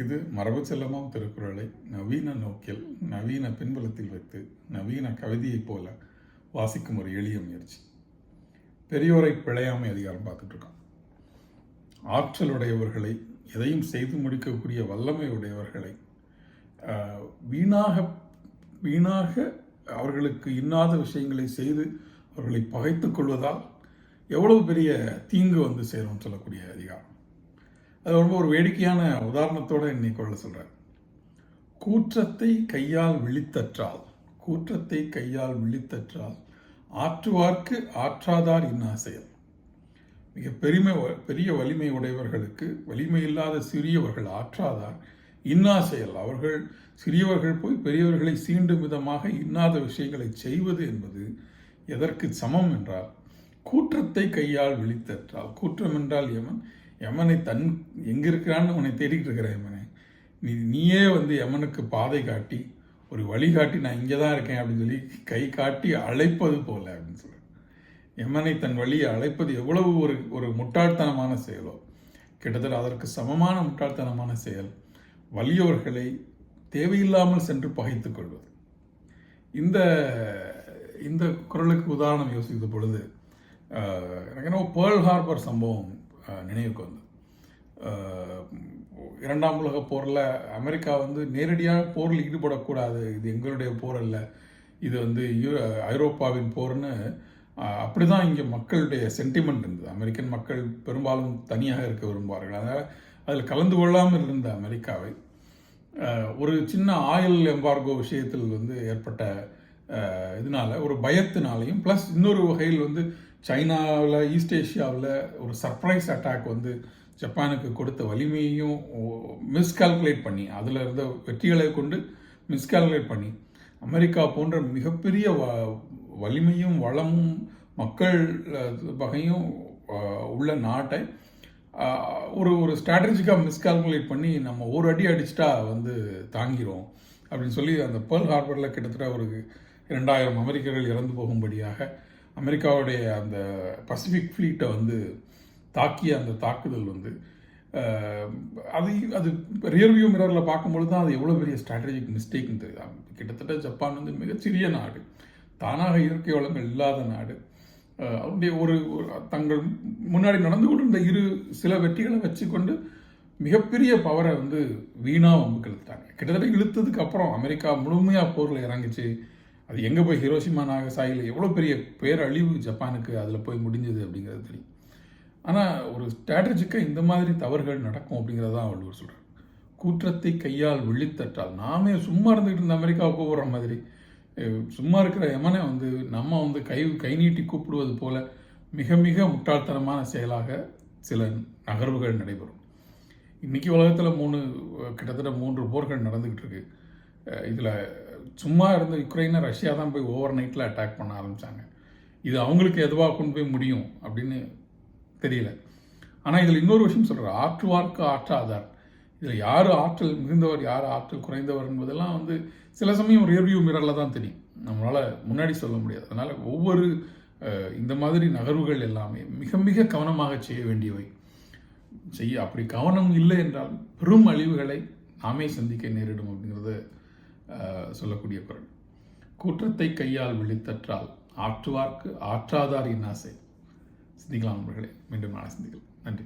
இது மரபு செல்லமாம் திருக்குறளை நவீன நோக்கில் நவீன பின்புலத்தில் வைத்து நவீன கவிதையைப் போல வாசிக்கும் ஒரு எளிய முயற்சி. பெரியோரை பிழையாமை அதிகாரம் பார்த்துட்ருக்கோம் ஆற்றலுடையவர்களை எதையும் செய்து முடிக்கக்கூடிய வல்லமை உடையவர்களை வீணாக வீணாக அவர்களுக்கு இன்னாத விஷயங்களை செய்து அவர்களை பகைத்து கொள்வதால் எவ்வளவு பெரிய தீங்கு வந்து சேரும்னு சொல்லக்கூடிய அதிகாரம். அது ரொம்ப ஒரு வேடிக்கையான உதாரணத்தோட இன்னைக்கு கொள்ள சொல்கிறேன் கூற்றத்தை கையால் விழித்தற்றால் கூற்றத்தை கையால் விழித்தற்றால் ஆற்றுவார்க்கு ஆற்றாதார் இன்னா செயல் மிக பெருமை பெரிய வலிமை உடையவர்களுக்கு வலிமை இல்லாத சிறியவர்கள் ஆற்றாதார் இன்னா செயல் அவர்கள் சிறியவர்கள் போய் பெரியவர்களை சீண்டும் விதமாக இன்னாத விஷயங்களை செய்வது என்பது எதற்கு சமம் என்றால் கூற்றத்தை கையால் விழித்தற்றால். கூற்றம் என்றால் எவன்? யமனை தன் எங்கே இருக்கிறான்னு உன்னை தேடிக்கிட்டு இருக்கிற யமனை நீ நீயே வந்து யமனுக்கு பாதை காட்டி ஒரு வழிகாட்டி நான் இங்கே தான் இருக்கேன் அப்படின்னு சொல்லி கை காட்டி அழைப்பது போல அப்படின்னு சொல்கிறேன் யமனை தன் வழியை அழைப்பது எவ்வளவு ஒரு ஒரு முட்டாள்தனமான செயலோ. கிட்டத்தட்ட அதற்கு சமமான முட்டாள்தனமான செயல் வலியோர்களை தேவையில்லாமல் சென்று பகைத்து கொள்வது. இந்த இந்த குரலுக்கு உதாரணம் யோசித்த பொழுது எனக்கு என்ன பேர்ல் ஹார்பர் சம்பவம் நினைவுக்கு வந்தது. இரண்டாம் உலக போரில் அமெரிக்கா வந்து நேரடியாக போரில் ஈடுபடக்கூடாது. இது எங்களுடைய போர் அல்ல. இது வந்து ஐரோப்பாவின் போர்னு அப்படி தான் இங்கே மக்களுடைய சென்டிமெண்ட் இருந்தது. அமெரிக்கன் மக்கள் பெரும்பாலும் தனியாக இருக்க விரும்புவார்கள். அதனால் அதில் கலந்து கொள்ளாமல் இருந்த அமெரிக்காவை ஒரு சின்ன ஆயில் எம்பார்கோ விஷயத்தில் வந்து ஏற்பட்ட இதனால ஒரு பயத்தினாலையும் ப்ளஸ் இன்னொரு வகையில் வந்து சைனாவில் ஈஸ்ட் ஏஷியாவில் ஒரு சர்ப்ரைஸ் அட்டாக் வந்து ஜப்பானுக்கு கொடுத்த வலிமையையும் மிஸ்கால்குலேட் பண்ணி அதில் இருந்த வெற்றிகளை கொண்டு மிஸ்கால்குலேட் பண்ணி அமெரிக்கா போன்ற மிகப்பெரிய வ வலிமையும் வளமும் மக்கள் வகையும் உள்ள நாட்டை ஒரு ஒரு ஸ்ட்ராட்டஜிக்காக மிஸ்கால்குலேட் பண்ணி நம்ம ஒரு அடி அடிச்சிட்டா வந்து தாங்கிறோம் அப்படின்னு சொல்லி அந்த பேர்ல் ஹார்பரில் கிட்டத்தட்ட ஒரு இரண்டாயிரம் அமெரிக்கர்கள் இறந்து போகும்படியாக அமெரிக்காவுடைய அந்த பசிபிக் ஃப்ளீட்டை வந்து தாக்கிய அந்த தாக்குதல் வந்து அது அது ரியர்வியூ மிரரில் பார்க்கும்பொழுது தான் அது எவ்வளோ பெரிய ஸ்ட்ராட்டஜிக் மிஸ்டேக்னு தெரியுது கிட்டத்தட்ட ஜப்பான் வந்து மிகச்சிறிய நாடு. தானாக இயற்கை வளங்கள் இல்லாத நாடு. அவருடைய ஒரு தங்கள் முன்னாடி நடந்து கொண்டிருந்த இரு சில வெற்றிகளை வச்சுக்கொண்டு மிகப்பெரிய பவரை வந்து வீணாக வந்து இழுத்துட்டாங்க கிட்டத்தட்ட இழுத்ததுக்கு அப்புறம் அமெரிக்கா முழுமையாக போரில் இறங்குச்சு. அது எங்கே போய் ஹிரோஷிமா நாகசாயில் எவ்வளோ பெரிய பேரழிவு ஜப்பானுக்கு அதில் போய் முடிஞ்சது அப்படிங்கிறது தெரியும். ஆனால் ஒரு ஸ்ட்ராட்டஜிக்காக இந்த மாதிரி தவறுகள் நடக்கும் அப்படிங்கிறத தான் வள்ளுவர் சொல்கிறார் கூற்றத்தை கையால் விழித்தட்டால். நாமே சும்மா இருந்துக்கிட்டு இருந்த அமெரிக்காவை கூப்பிடுற மாதிரி. சும்மா இருக்கிற எமனை வந்து நம்ம வந்து கை கை நீட்டி கூப்பிடுவது போல மிக மிக முட்டாள்தனமான செயலாக சில நகர்வுகள் நடைபெறும். இன்னைக்கு உலகத்தில் மூணு கிட்டத்தட்ட மூன்று போர்கள் நடந்துக்கிட்டு இருக்கு. இதில் சும்மா இருந்த யுக்ரைனை ரஷ்யா தான் போய் ஓவர் நைட்டில் அட்டாக் பண்ண ஆரம்பித்தாங்க இது அவங்களுக்கு எதுவாக கொண்டு போய் முடியும் அப்படின்னு தெரியல. ஆனால் இதில் இன்னொரு விஷயம் சொல்கிறார் ஆற்றுவார்க்கு ஆற்றாதார். இதில் யார் ஆற்றல் மிகுந்தவர் யார் ஆற்றல் குறைந்தவர் என்பதெல்லாம் வந்து சில சமயம் ரியர்வியூ மிரரில் தான் தெரியும். நம்மளால் முன்னாடி சொல்ல முடியாது. அதனால் ஒவ்வொரு இந்த மாதிரி நகர்வுகள் எல்லாமே மிக மிக கவனமாக செய்ய வேண்டியவை. செய்ய அப்படி கவனம் இல்லை என்றால் பெரும் அழிவுகளை நாமே சந்திக்க நேரிடும் அப்படிங்கிறத சொல்லக்கூடிய குரல். கூற்றத்தை கையால் விழித்தற்றால் ஆற்றுவார்க்கு ஆற்றாதார் இன்னாசை சிந்திக்கலாம் நண்பர்களே. மீண்டும் நாளை சிந்திக்கலாம். நன்றி.